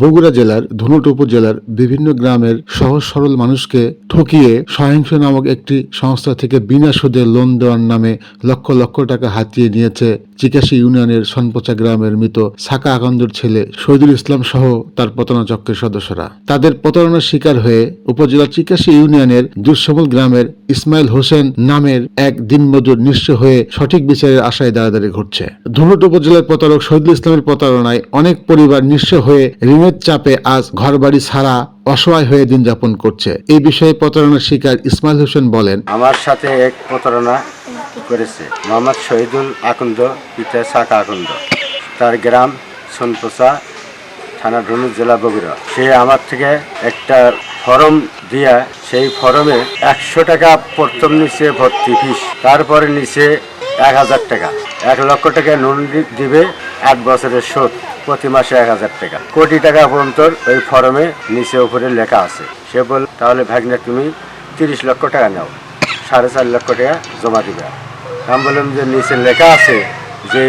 বগুড়া জেলার ধনুট উপজেলার বিভিন্ন গ্রামের সহজ সরল মানুষকে ঠকিয়ে সহিংস নামক একটি সংস্থা থেকে বিনা সুদে লোন দেওয়ার নামে লক্ষ লক্ষ টাকা হাতিয়ে নিয়েছে চিকাশি ইউনিয়নের সনপোচা গ্রামের মৃত সাকা আকন্দর ছেলে শহীদুল ইসলাম সহ তার প্রতারণা চক্রের সদস্যরা। তাদের প্রতারণার শিকার হয়ে উপজেলা চিকাশি ইউনিয়নের দুঃসমল গ্রামের ইসমাইল হোসেন নামের এক দিনমজুর নিঃস্ব হয়ে সঠিক বিচারের আশায় দাঁড়াদাঁড়ি ঘটছে। ধনুট উপজেলার প্রতারক শহীদুল ইসলামের প্রতারণায় অনেক পরিবার নিঃস্ব হয়ে ঋণের চাপে আজ ঘরবাড়ি ছাড়া অসহায় হয়ে দিন যাপন করছে। এই বিষয়ে প্রতারণার শিকার ইসমাইল হোসেন বলেন, আমার সাথে এক প্রতারণা করেছে, মোহাম্মদ শহীদুল আকন্দ, পিতা সাকা আকন্দ। তার গ্রাম সোনপোসা থানা ধনু, জেলা বগুড়া। সে আমার থেকে একটা ফর্ম দিয়া, সেই ফর্মে একশো টাকা প্রথম নিচে ভর্তি ফিস, তারপরে নিচে এক হাজার টাকা। এক লক্ষ টাকা লোন দিবে, আট বছরের শোধ। প্রতি মাসে এক হাজার টাকা। কোটি টাকা পর্যন্ত ওই ফর্মে নিচে উপরে লেখা আছে। সে বল তাহলে ভাগনা তুমি তিরিশ লক্ষ টাকা নাও, সাড়ে চার লক্ষ টাকা জমা দিবে। আমি বললাম যে, নিচে লেখা আছে যে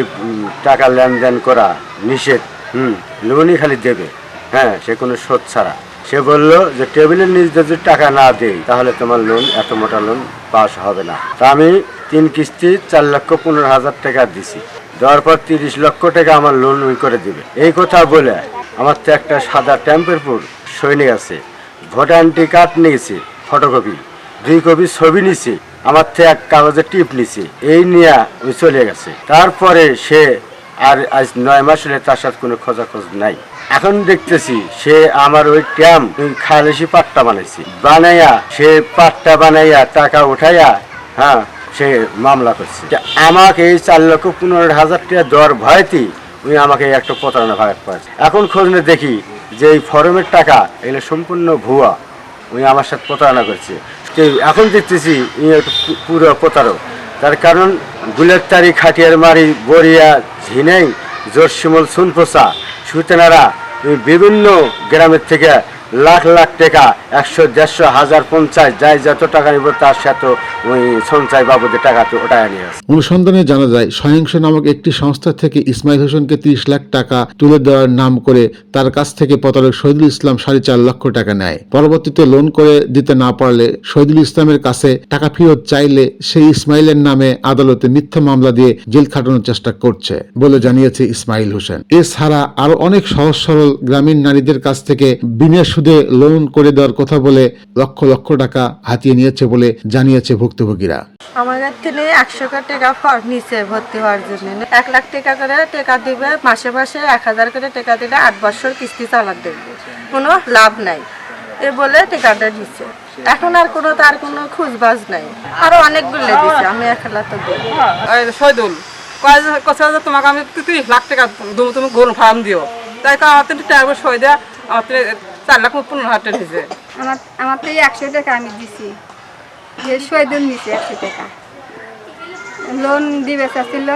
টাকা লেনদেন করা নিষেধ, হুম লোনই খালি দেবে। হ্যাঁ সে কোনো শোধ ছাড়া। সে বলল যে, টেবিলের নিচ যদি টাকা না দেই, তাহলে তোমার লোন, এত মোটা লোন পাস হবে না। তা আমি তিন কিস্তি চার লক্ষ পনেরো হাজার টাকা দিছি। দেওয়ার পর তিরিশ লক্ষ টাকা আমার লোন উই করে দিবে। এই কথা বলে আমার তো একটা সাদা টেম্পেরপুর সৈনিক আছে। ভোটার আইডি কার্ড নিয়েছি ফটোকপি দুই কপি ছবি নিছি আমার থেকে এক কাগজে টিপ নিছি এই নিয়ে ওই চলে গেছে। তারপরে সে আর আজ নয় মাস হলে তার সাথে কোনো খোঁজাখোঁজ নাই। এখন দেখতেছি সে আমার ওই ট্যাম খালেসি পাট্টা বানাইছি। বানাইয়া সে পাট্টা বানাইয়া টাকা উঠাইয়া হ্যাঁ সে মামলা করছে। আমাকে এই চার লক্ষ পনেরো হাজার টাকা দেওয়ার ভয়তি উনি আমাকে একটা প্রতারণা ভাগ পাচ্ছে এখন খোঁজ নিয়ে দেখি যে এই ফরমের টাকা, এগুলো সম্পূর্ণ ভুয়া। উনি আমার সাথে প্রতারণা করছে। এখন দেখতেছি ইনি একটা পুরো প্রতারক। তার কারণ, গুলের তারি, খাটিয়ার মারি বরিয়া ঝিনাই, জোরশিমল সুনপোসা সুতেনারা বিভিন্ন গ্রামের থেকে লাখ লাখ টাকা, একশো, দেড়শো, হাজার, পঞ্চাশ, যাই যত টাকা নিব তার সাথে ওই সঞ্চয় বাবদের টাকা তো ওটাই নিয়ে আসে অনুসন্ধানে জানা যায়, সহিংস নামক একটি সংস্থা থেকে ইসমাইল হোসেনকে তিরিশ লাখ টাকা তুলে দেওয়ার নাম করে তার কাছ থেকে প্রতারক শহীদুল ইসলাম সাড়ে চার লক্ষ টাকা নেয়। পরবর্তীতে লোন করে দিতে না পারলে শহীদুল ইসলামের কাছে টাকা ফেরত চাইলে সেই ইসমাইলের নামে আদালতে মিথ্যা মামলা দিয়ে জেল খাটানোর চেষ্টা করছে বলে জানিয়েছে ইসমাইল হোসেন। এছাড়া আরও অনেক সহজ সরল গ্রামীণ নারীদের কাছ থেকে বিনা সুদে লোন করে দেওয়ার কথা বলে লক্ষ লক্ষ টাকা হাতিয়ে নিয়েছে বলে জানিয়েছে ভুক্তভোগীরা। আমার কাছ থেকে একশো টাকা ফর নিচে ভর্তি হওয়ার জন্য। এক লাখ টাকা করে টাকা দিবে মাসে মাসে এক হাজার করে টাকা দিলে আট বছর কিস্তি চালাতে দেবে কোনো লাভ নাই। এ বলে টাকাটা দিচ্ছে এখন আর কোনো তার কোনো খুঁজবাজ নাই। আরও অনেকগুলো দিচ্ছে আমি একলা তো দিই এই শহীদুল কয় যে- কছে যে তোমাকে আমি তিরিশ লাখ টাকা দেবো তুমি গোল ফার্ম দিও। তাই কারণ আমার তো টাকা সই দেয়া আমার চার লাখ পনেরো হাজার টাকা দিয়েছে আমার আমার তো একশো টাকা আমি দিছি। যে শহীদুল নিছি একশো টাকা। লোন দিবে চাচ্ছিল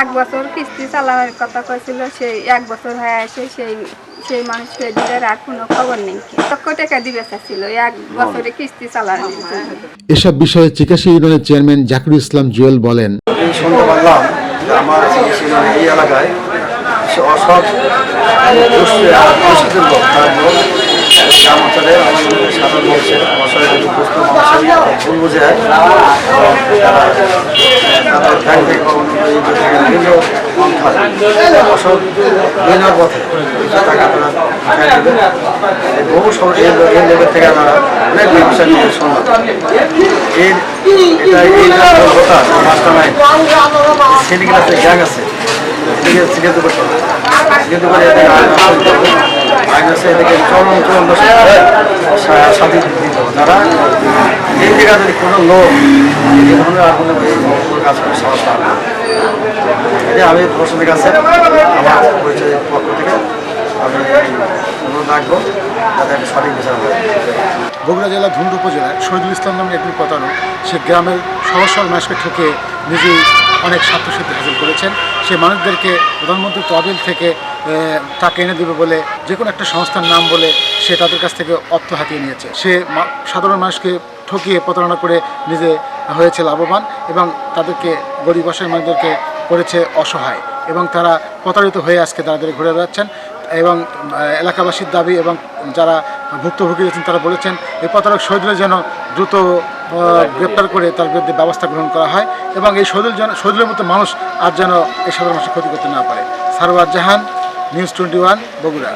এক বছর কিস্তি চালানোর কথা কয়েছিল সেই এক বছর হয়ে আসে সেই সেই মানুষ আর কোনো খবর নেই। লক্ষ টাকা দিবে চাচ্ছিল এক বছরে কিস্তি চালানোর জন্য। এসব বিষয়ে চিকাশি ইউনিয়নের চেয়ারম্যান জাকির ইসলাম জুয়েল বলেন শুনতে পারলাম আমার এই এলাকায় অসৎ দুষ্কৃ- দুষ্কৃতির লোক। তার লোক গ্রাম অঞ্চলে আমাদের সাধারণ মানুষের অসহায় দুস্থ মানুষের ভুল বুঝে তাদের বিভিন্ন অসৎ ঋণের পথে টাকা তারা বহু এই লো- থেকে আমরা অনেক ব্যবসা নিয়ে শুনলাম এই এটা এই কথা মাস্টার মাইন্ড সিন্ডিকেট গ্যাং আছে এদিকে সিন্ডিকেট হবে সিন্ডিকেট এদিকে চরম চরম দিতে যারা যদি কোনো লোক এই ধরনের কাজ করে সাহস পাবে এটা আমি প্রশ্নের কাছে আমার পরিচয়ের পক্ষ থেকে আমি অনুরোধ রাখব, যাতে সঠিক বিচার হয়। বগুড়া জেলার ধুন্ড উপজেলায় শহীদুল ইসলাম নামে একটি প্রতারক, সে গ্রামের সহজ সরল মানুষকে ঠকে নিজেই অনেক স্বার্থসিদ্ধি হাসিল করেছেন। সে মানুষদেরকে প্রধানমন্ত্রী তহবিল থেকে টাকা এনে দেবে বলে যে কোনো একটা সংস্থার নাম বলে সে তাদের কাছ থেকে অর্থ হাতিয়ে নিয়েছে। সে সাধারণ মানুষকে ঠকিয়ে প্রতারণা করে নিজে হয়েছে লাভবান এবং তাদেরকে গরিব অসহায় মানুষদেরকে করেছে অসহায় এবং তারা প্রতারিত হয়ে আজকে তাদের ঘুরে বেড়াচ্ছেন এবং এলাকাবাসীর দাবি এবং যারা ভুক্তভোগী আছেন তারা বলেছেন, এই প্রতারক শহীদুলের যেন দ্রুত গ্রেপ্তার করে তার বিরুদ্ধে ব্যবস্থা গ্রহণ করা হয় এবং এই শহীদুল যেন, শহীদুলের মতো মানুষ আর যেন এই সাধারণ মানুষের ক্ষতি করতে না পারে। Sarwar Jahan news twenty one Bogura.